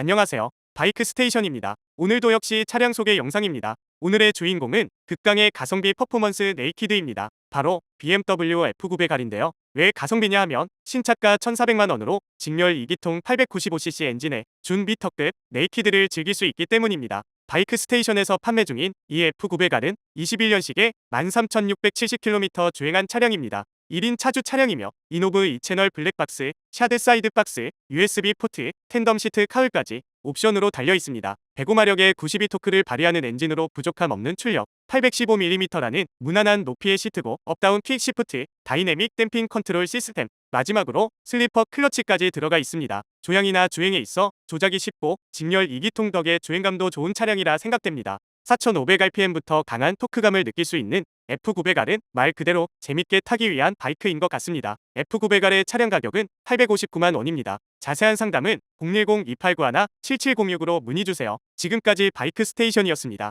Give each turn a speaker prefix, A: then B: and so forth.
A: 안녕하세요. 바이크 스테이션입니다. 오늘도 역시 차량 소개 영상입니다. 오늘의 주인공은 극강의 가성비 퍼포먼스 네이키드입니다. 바로 BMW F900R인데요. 왜 가성비냐 하면 신차가 1,400만 원으로 직렬 2기통 895cc 엔진의 준 B턱급 네이키드를 즐길 수 있기 때문입니다. 바이크 스테이션에서 판매 중인 이 F900R은 21년식에 13,670km 주행한 차량입니다. 1인 차주 차량이며 이노브 2채널 블랙박스, 샤드 사이드 박스, USB 포트, 텐덤 시트 카울까지 옵션으로 달려 있습니다. 105마력의 92토크를 발휘하는 엔진으로 부족함 없는 출력, 815mm라는 무난한 높이의 시트고 업다운 퀵 시프트, 다이내믹 댐핑 컨트롤 시스템, 마지막으로 슬리퍼 클러치까지 들어가 있습니다. 조향이나 주행에 있어 조작이 쉽고 직렬 2기통 덕에 주행감도 좋은 차량이라 생각됩니다. 4,500rpm부터 강한 토크감을 느낄 수 있는 F900R은 말 그대로 재밌게 타기 위한 바이크인 것 같습니다. F900R의 차량 가격은 859만 원입니다. 자세한 상담은 010-2891-7706으로 문의주세요. 지금까지 바이크 스테이션이었습니다.